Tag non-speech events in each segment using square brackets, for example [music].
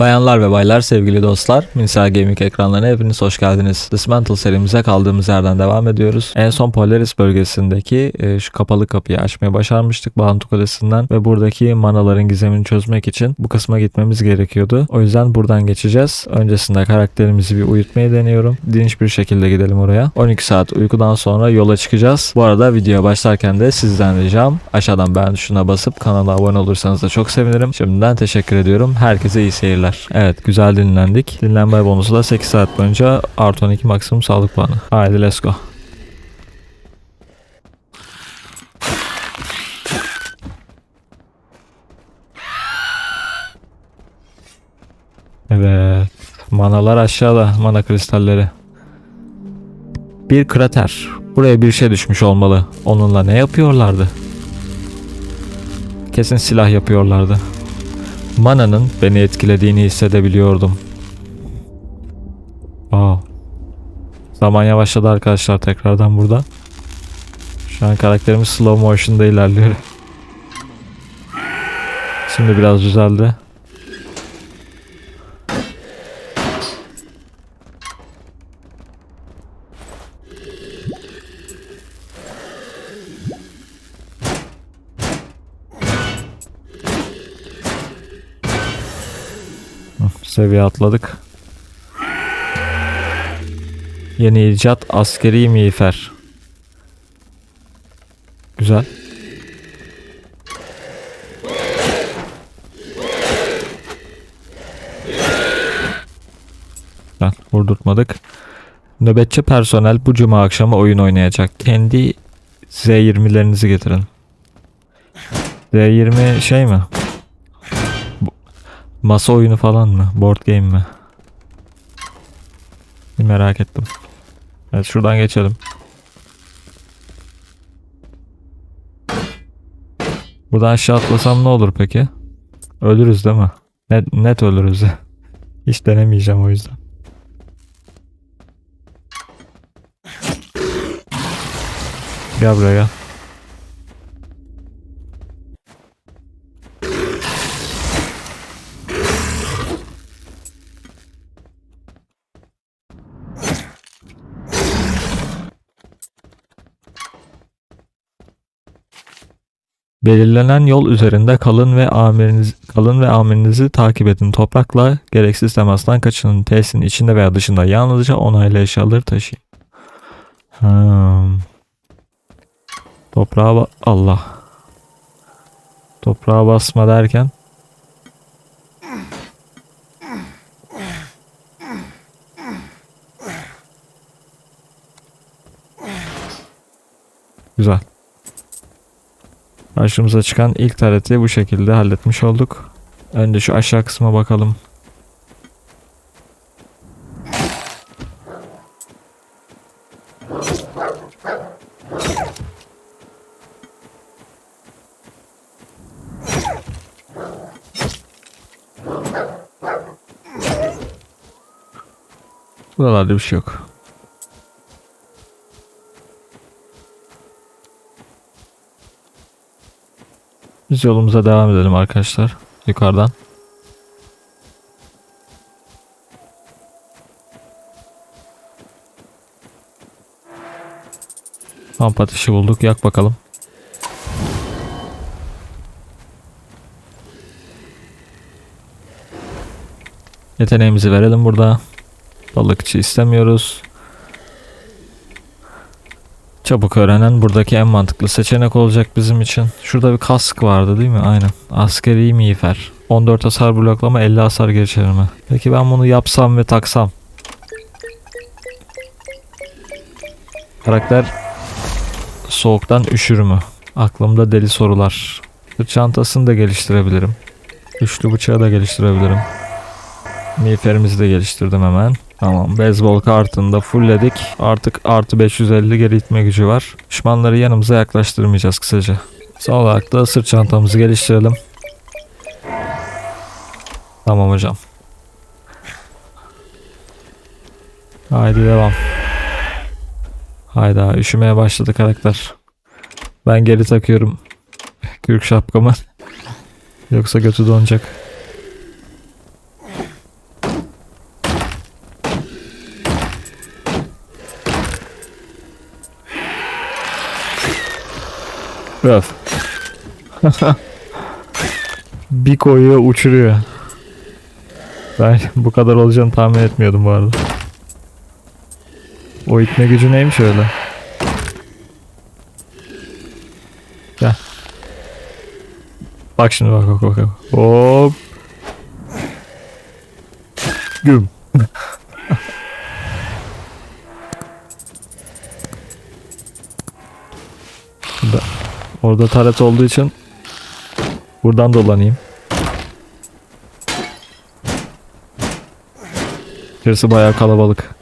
Bayanlar ve baylar, sevgili dostlar, Minsel Gaming ekranlarına hepiniz hoş geldiniz. Dismantle serimize kaldığımız yerden devam ediyoruz. En son Polaris bölgesindeki e, şu kapalı kapıyı açmayı başarmıştık Bağıntı Kulesi'nden ve buradaki manaların gizemini çözmek için bu kısma gitmemiz gerekiyordu. O yüzden buradan geçeceğiz. Öncesinde karakterimizi bir uyutmayı deniyorum. Dinç bir şekilde gidelim oraya. 12 saat uykudan sonra yola çıkacağız. Bu arada videoya başlarken de sizden ricam aşağıdan beğen tuşuna basıp kanala abone olursanız da çok sevinirim. Şimdiden teşekkür ediyorum. Herkese iyi seyirler. Evet güzel dinlendik. Dinlenme bonusu da 8 saat boyunca artı 12 maksimum sağlık puanı. Haydi let's go. Evet. Manalar aşağıda. Mana kristalleri. Bir krater. Buraya bir şey düşmüş olmalı. Onunla ne yapıyorlardı? Kesin silah yapıyorlardı. Mana'nın beni etkilediğini hissedebiliyordum. Wow. Zaman yavaşladı arkadaşlar tekrardan burada. Şu an karakterimiz slow motion'da ilerliyor. Şimdi biraz düzeldi. Seviye atladık. Yeni icat askeri miğfer. Güzel. Güzel. Vurdurtmadık. Nöbetçi personel bu cuma akşamı oyun oynayacak. Kendi Z20'lerinizi getirin. Z20 şey mi? Masa oyunu falan mı? Board game mi? Bir merak ettim. Evet şuradan geçelim. Buradan aşağı atlasam ne olur peki? Ölürüz değil mi? Net, net ölürüz. [laughs] Hiç denemeyeceğim o yüzden. Gel buraya gel. Belirlenen yol üzerinde kalın ve amiriniz kalın ve amirinizi takip edin. Toprakla gereksiz temastan kaçının. Tesisin içinde veya dışında yalnızca onaylı eşyaları taşıyın. Hmm. Toprağa Allah. Toprağa basma derken Güzel. Karşımıza çıkan ilk tareti bu şekilde halletmiş olduk. Önce şu aşağı kısma bakalım. Buralarda bir şey yok. Biz yolumuza devam edelim arkadaşlar. Yukarıdan. Kamp ateşi bulduk. Yak bakalım. Yeteneğimizi verelim burada. Balıkçı istemiyoruz. Çabuk öğrenen buradaki en mantıklı seçenek olacak bizim için. Şurada bir kask vardı değil mi? Aynen. Askeri miğfer. 14 hasar bloklama 50 hasar geri çevirme. Peki ben bunu yapsam ve taksam. Karakter soğuktan üşür mü? Aklımda deli sorular. Sırt çantasını da geliştirebilirim. Üçlü bıçağı da geliştirebilirim. Miğferimizi de geliştirdim hemen. Tamam. Beyzbol kartını da fullledik. Artık artı 550 geri itme gücü var. Düşmanları yanımıza yaklaştırmayacağız kısaca. Son olarak da sırt çantamızı geliştirelim. Tamam hocam. Haydi devam. Hayda üşümeye başladı karakter. Ben geri takıyorum. Kürk şapkamı. Yoksa götü donacak. Öf. [laughs] bir koyuyor uçuruyor. Ben bu kadar olacağını tahmin etmiyordum bu arada. O itme gücü neymiş öyle? Gel. Bak şimdi bak bak bak. bak. Hop. Güm. [laughs] Orada taret olduğu için buradan dolanayım. İçerisi bayağı kalabalık.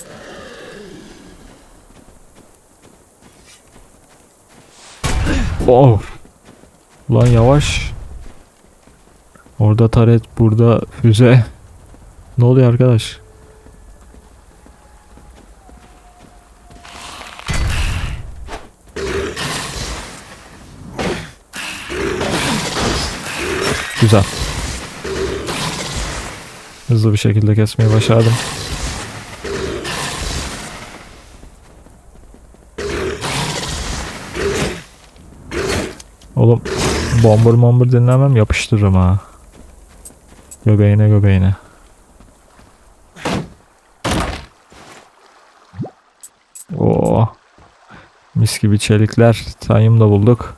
Oh. Ulan yavaş. Orada taret, burada füze. Ne oluyor arkadaş? Güzel. Hızlı bir şekilde kesmeyi başardım. Oğlum bombur bombur dinlemem yapıştırırım ha. Göbeğine göbeğine. Oo. Mis gibi çelikler. Tanyım da bulduk.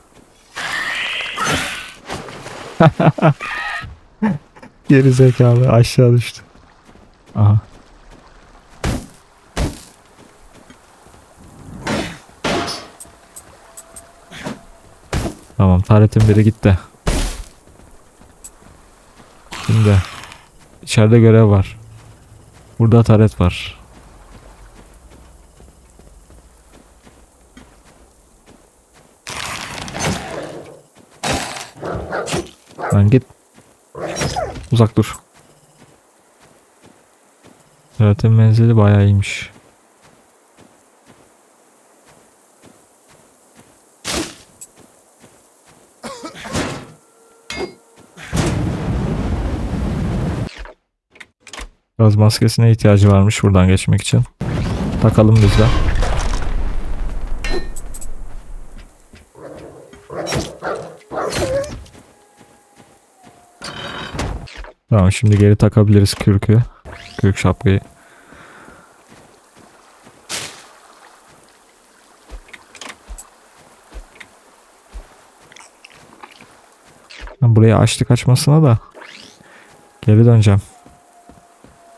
[laughs] Geri zekalı aşağı düştü. Aha. Tamam taretin biri gitti. Şimdi içeride görev var. Burada taret var. Lan git. Uzak dur. Taretin menzili bayağı iyiymiş. Gaz maskesine ihtiyacı varmış buradan geçmek için. Takalım biz de. Tamam şimdi geri takabiliriz kürkü. Kürk şapkayı. Ben buraya açtık açmasına da geri döneceğim.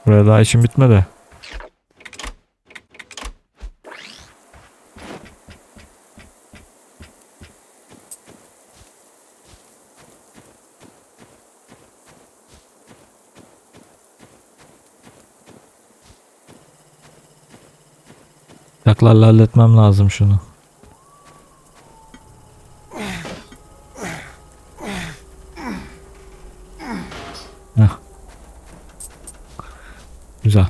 Buraya daha işim bitmedi. Yaklarla halletmem lazım şunu. Heh. Güzel.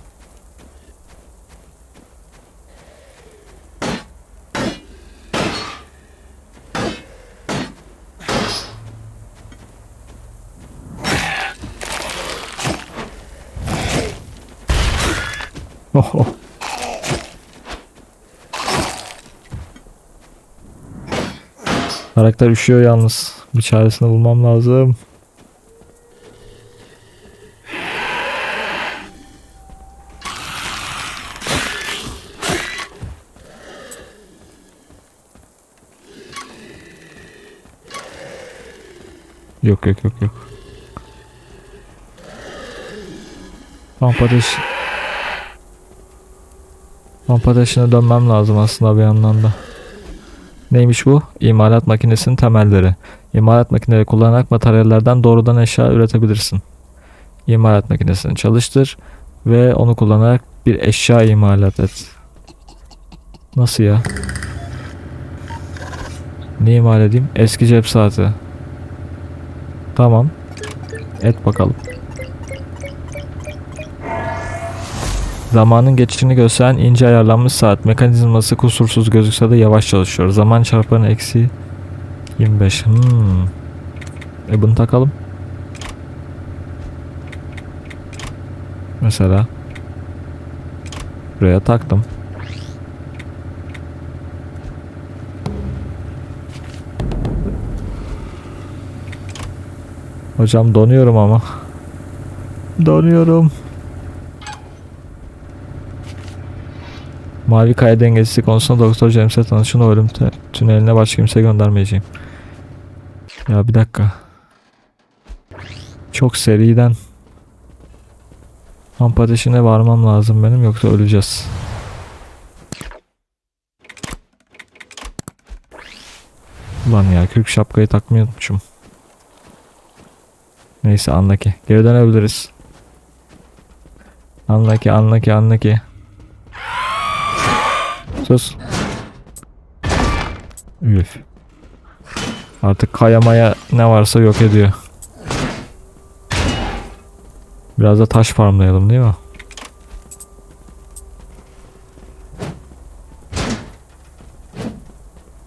Oh, oh. Karakter üşüyor yalnız. Bir çaresini bulmam lazım. Yok yok yok yok. Kamp ateş... Kamp ateşine dönmem lazım aslında bir yandan da. Neymiş bu? İmalat makinesinin temelleri. İmalat makineleri kullanarak materyallerden doğrudan eşya üretebilirsin. İmalat makinesini çalıştır ve onu kullanarak bir eşya imalat et. Nasıl ya? Ne imal edeyim? Eski cep saati. Tamam. Et bakalım. Zamanın geçişini gösteren ince ayarlanmış saat mekanizması kusursuz gözükse de yavaş çalışıyor. Zaman çarpanı eksi 25. Hmm. E bunu takalım. Mesela. Buraya taktım. Hocam donuyorum ama. Donuyorum. Mavi kaya dengesi konusunda Doktor James'e tanışın o ölüm tü- tüneline başka kimse göndermeyeceğim. Ya bir dakika. Çok seriden kamp ateşine varmam lazım benim yoksa öleceğiz. Ulan ya kürk şapkayı takmayı unutmuşum. Neyse anlaki. Geri dönebiliriz. Anlaki anlaki anlaki. Sus. Üf. Artık kayamaya ne varsa yok ediyor. Biraz da taş farmlayalım değil mi?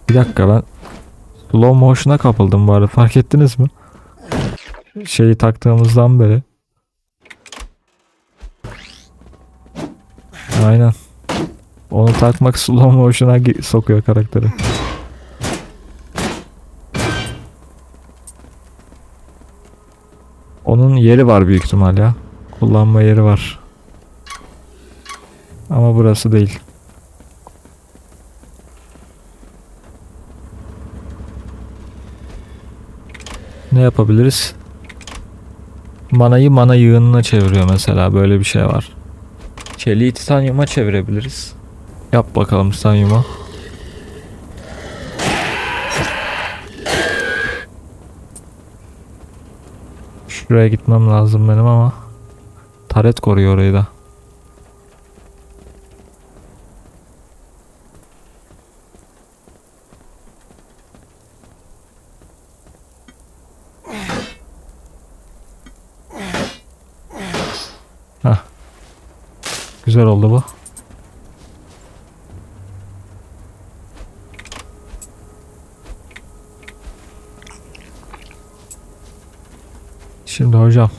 Bir dakika ben slow motion'a kapıldım arada fark ettiniz mi? Şeyi taktığımızdan beri. Aynen. Onu takmak slow motion'a sokuyor karakteri. Onun yeri var büyük ihtimal ya. Kullanma yeri var. Ama burası değil. Ne yapabiliriz? Manayı mana yığınına çeviriyor mesela böyle bir şey var. Çeliği titanyuma çevirebiliriz. Yap bakalım titanyuma. Şuraya gitmem lazım benim ama taret koruyor orayı da. Güzel oldu bu. Şimdi hocam.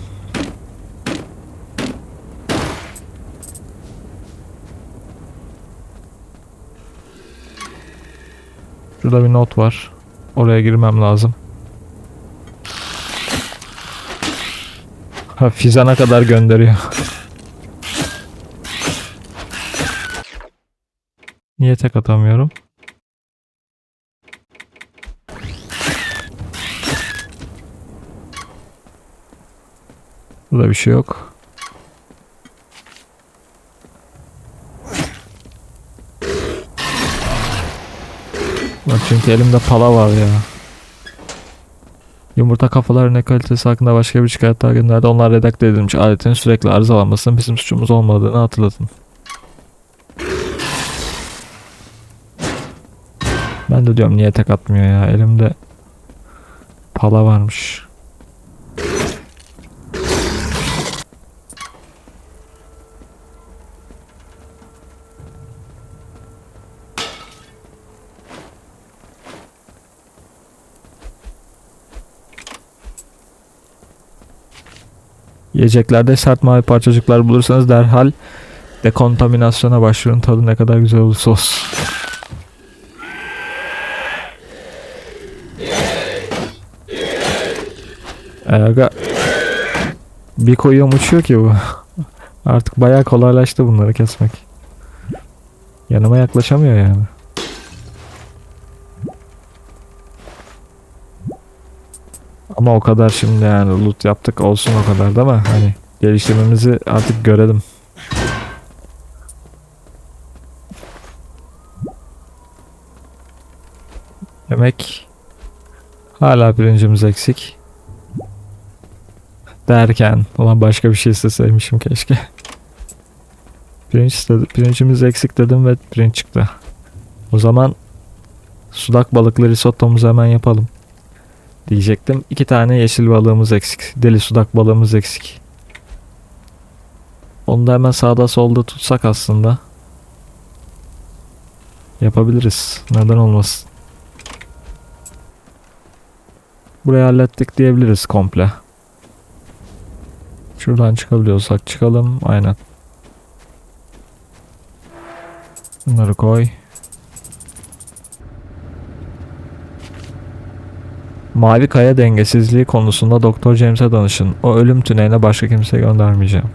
Şurada bir not var. Oraya girmem lazım. Ha Fizan'a kadar gönderiyor. Niye tek atamıyorum? Burada bir şey yok. Bak çünkü elimde pala var ya. Yumurta kafaları ne kalitesi hakkında başka bir şikayet daha gönderdi. Onlar redakte edilmiş aletin sürekli arızalanmasının bizim suçumuz olmadığını hatırlatın. Ben de diyorum niye tek atmıyor ya. Elimde pala varmış. Yiyeceklerde sert mavi parçacıklar bulursanız derhal dekontaminasyona başvurun. Tadı ne kadar güzel olursa olsun. Aga bir koyuyorum uçuyor ki bu. Artık bayağı kolaylaştı bunları kesmek. Yanıma yaklaşamıyor yani. Ama o kadar şimdi yani loot yaptık olsun o kadar da ama hani geliştirmemizi artık görelim. Demek hala birincimiz eksik. Derken ulan başka bir şey isteseymişim keşke. Pirinç istedi, pirincimiz eksik dedim ve pirinç çıktı. O zaman sudak balıklı risottomuzu hemen yapalım diyecektim. İki tane yeşil balığımız eksik. Deli sudak balığımız eksik. Onu da hemen sağda solda tutsak aslında. Yapabiliriz. Neden olmasın. Burayı hallettik diyebiliriz komple. Şuradan çıkabiliyorsak çıkalım. Aynen. Bunları koy. Mavi kaya dengesizliği konusunda Doktor James'e danışın. O ölüm tüneline başka kimse göndermeyeceğim.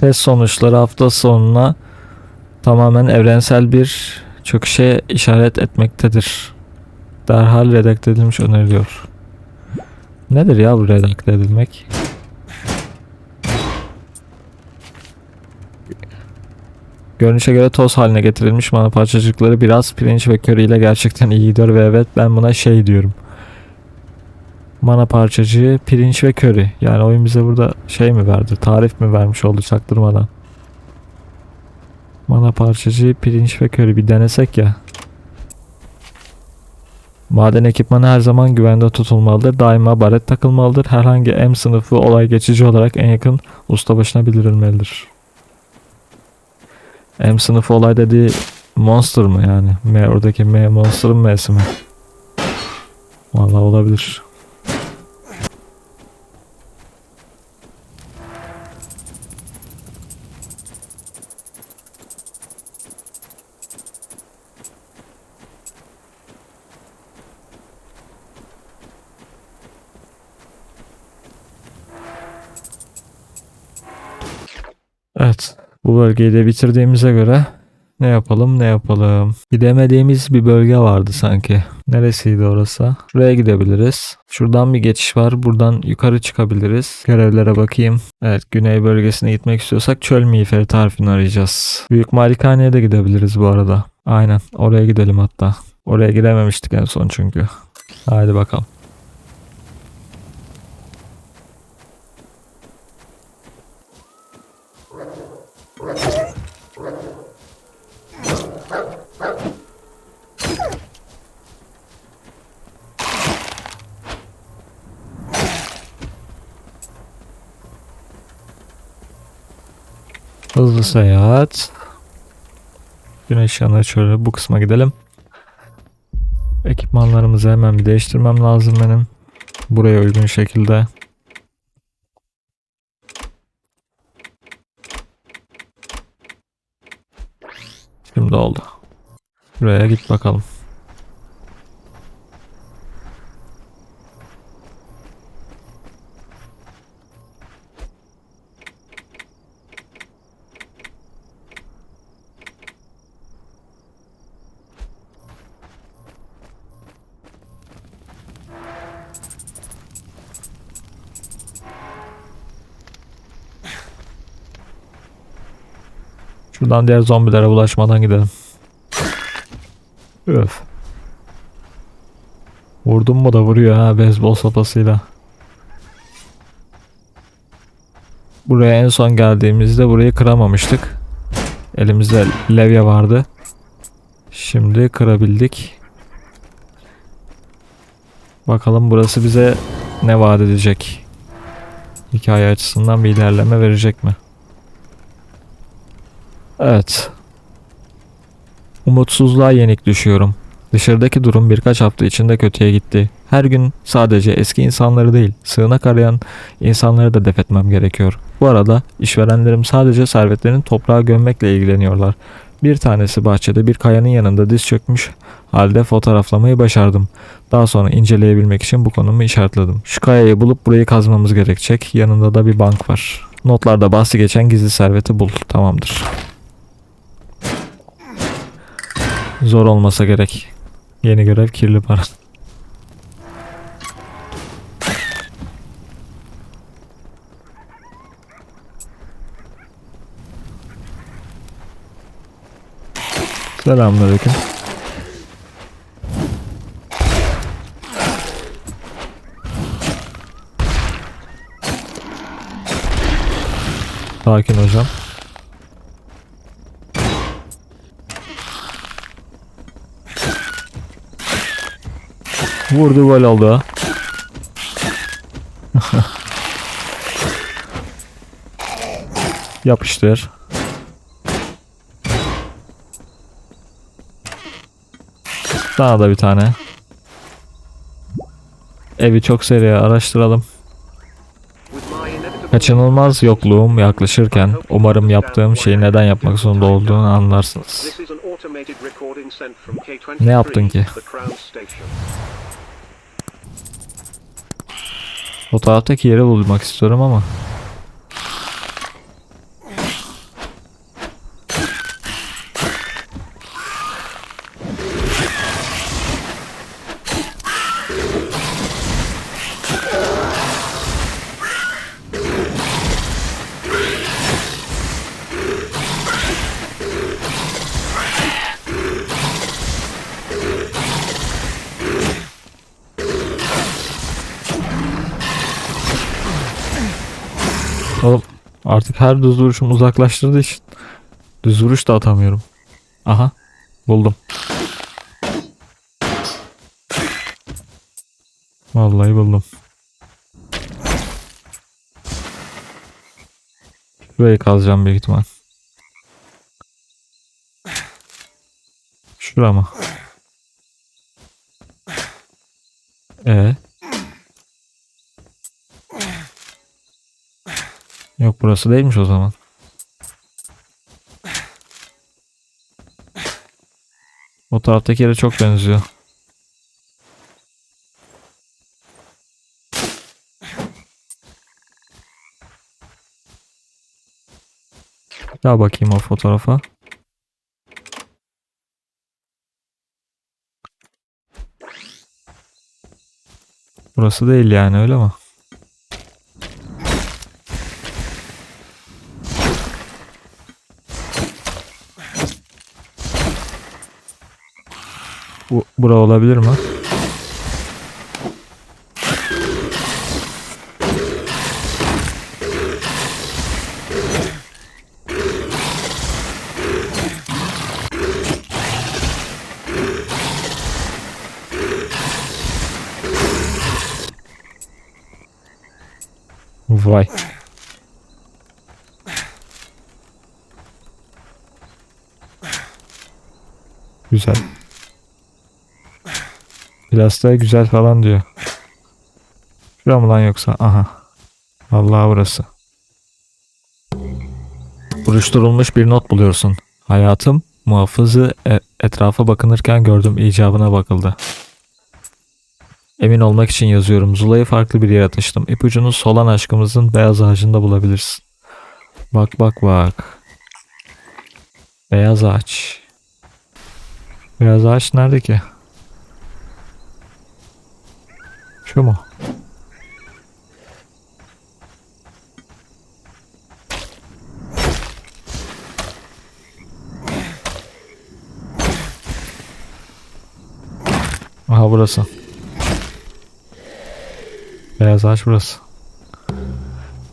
Test sonuçları hafta sonuna tamamen evrensel bir çöküşe işaret etmektedir. Derhal redakte edilmiş öneriliyor. Nedir ya bu redakte edilmek? Görünüşe göre toz haline getirilmiş mana parçacıkları biraz pirinç ve köri ile gerçekten iyi gidiyor ve evet ben buna şey diyorum. Mana parçacığı, pirinç ve köri. Yani oyun bize burada şey mi verdi? Tarif mi vermiş oldu çaktırmadan? Mana parçacığı, pirinç ve köri bir denesek ya. Maden ekipmanı her zaman güvende tutulmalıdır. Daima baret takılmalıdır. Herhangi M sınıfı olay geçici olarak en yakın ustabaşına bildirilmelidir. M sınıfı olay dediği monster mı yani? M oradaki M monster'ın M'si mi? Vallahi olabilir. Evet. Bu bölgeyi de bitirdiğimize göre ne yapalım ne yapalım. Gidemediğimiz bir bölge vardı sanki. Neresiydi orası? Şuraya gidebiliriz. Şuradan bir geçiş var. Buradan yukarı çıkabiliriz. Görevlere bakayım. Evet güney bölgesine gitmek istiyorsak çöl miğferi tarifini arayacağız. Büyük malikaneye de gidebiliriz bu arada. Aynen oraya gidelim hatta. Oraya gidememiştik en son çünkü. Haydi bakalım. Hızlı seyahat. Güneş yanığı şöyle bu kısma gidelim. Ekipmanlarımızı hemen bir değiştirmem lazım benim. Buraya uygun şekilde. Şimdi oldu. Buraya git bakalım. Şuradan diğer zombilere bulaşmadan gidelim. Öf. Vurdum mu da vuruyor ha beyzbol sopasıyla. Buraya en son geldiğimizde burayı kıramamıştık. Elimizde levye vardı. Şimdi kırabildik. Bakalım burası bize ne vaat edecek. Hikaye açısından bir ilerleme verecek mi? Evet. Umutsuzluğa yenik düşüyorum. Dışarıdaki durum birkaç hafta içinde kötüye gitti. Her gün sadece eski insanları değil, sığınak arayan insanları da def etmem gerekiyor. Bu arada işverenlerim sadece servetlerini toprağa gömmekle ilgileniyorlar. Bir tanesi bahçede bir kayanın yanında diz çökmüş halde fotoğraflamayı başardım. Daha sonra inceleyebilmek için bu konumu işaretledim. Şu kayayı bulup burayı kazmamız gerekecek. Yanında da bir bank var. Notlarda bahsi geçen gizli serveti bul. Tamamdır. Zor olmasa gerek. Yeni görev kirli para. Selamünaleyküm. Sakin hocam. Vurdu gol oldu. [laughs] Yapıştır. Daha da bir tane. Evi çok seri araştıralım. Kaçınılmaz yokluğum yaklaşırken umarım yaptığım şeyi neden yapmak zorunda olduğunu anlarsınız. Ne yaptın ki? Fotoğraftaki yeri bulmak istiyorum ama. Artık her düz vuruşum uzaklaştırdığı için düz vuruş da atamıyorum. Aha buldum. Vallahi buldum. Şurayı kazacağım büyük ihtimal. Şura mı? Ee? Yok burası değilmiş o zaman. O taraftaki yere çok benziyor. Daha bakayım o fotoğrafa. Burası değil yani öyle mi? Bu, bura olabilir mi? Vay. Güzel. Daha güzel falan diyor. Şura mı lan yoksa? Aha. Vallahi burası. Buruşturulmuş bir not buluyorsun. Hayatım muhafızı e- etrafa bakınırken gördüm icabına bakıldı. Emin olmak için yazıyorum. Zula'yı farklı bir yere taşıdım. İpucunu solan aşkımızın beyaz ağacında bulabilirsin. Bak bak bak. Beyaz ağaç. Beyaz ağaç nerede ki? Şu mu? Aha burası. Beyaz ağaç burası.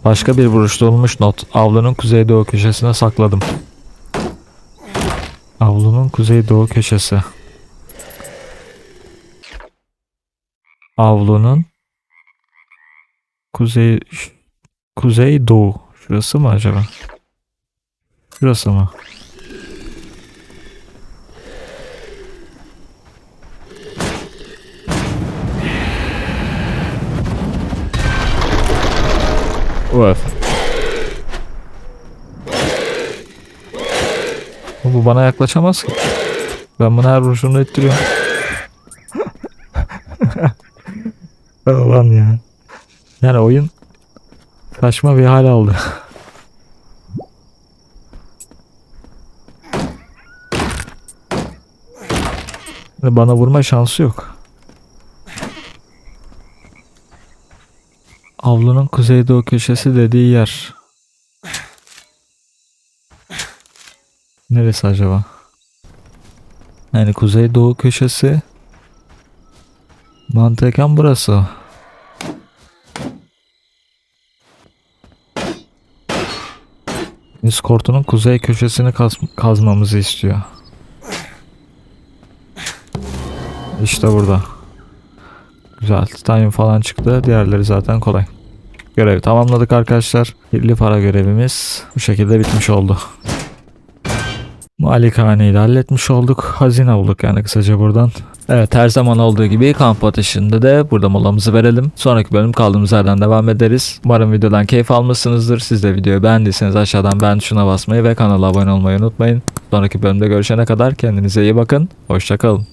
Başka bir buruşturulmuş not. Avlunun kuzeydoğu köşesine sakladım. Avlunun kuzeydoğu köşesi. Avlunun kuzey kuzeydoğu. Şurası mı acaba? Şurası mı? Of. Bu bana yaklaşamaz ki. Ben bunu her vuruşumda ettiriyorum. Ulan ya. Yani oyun saçma bir hal aldı. [laughs] Bana vurma şansı yok. Avlunun kuzeydoğu köşesi dediği yer. Neresi acaba? Yani kuzeydoğu köşesi mantıken burası. Discord'un kuzey köşesini kaz- kazmamızı istiyor. İşte burada. Güzel. Titanium falan çıktı. Diğerleri zaten kolay. Görevi tamamladık arkadaşlar. Kirli para görevimiz bu şekilde bitmiş oldu. Malikaneyi de halletmiş olduk. Hazine bulduk yani kısaca buradan. Evet her zaman olduğu gibi kamp ateşinde de burada molamızı verelim. Sonraki bölüm kaldığımız yerden devam ederiz. Umarım videodan keyif almışsınızdır. Siz de videoyu beğendiyseniz aşağıdan beğen tuşuna basmayı ve kanala abone olmayı unutmayın. Sonraki bölümde görüşene kadar kendinize iyi bakın. Hoşçakalın.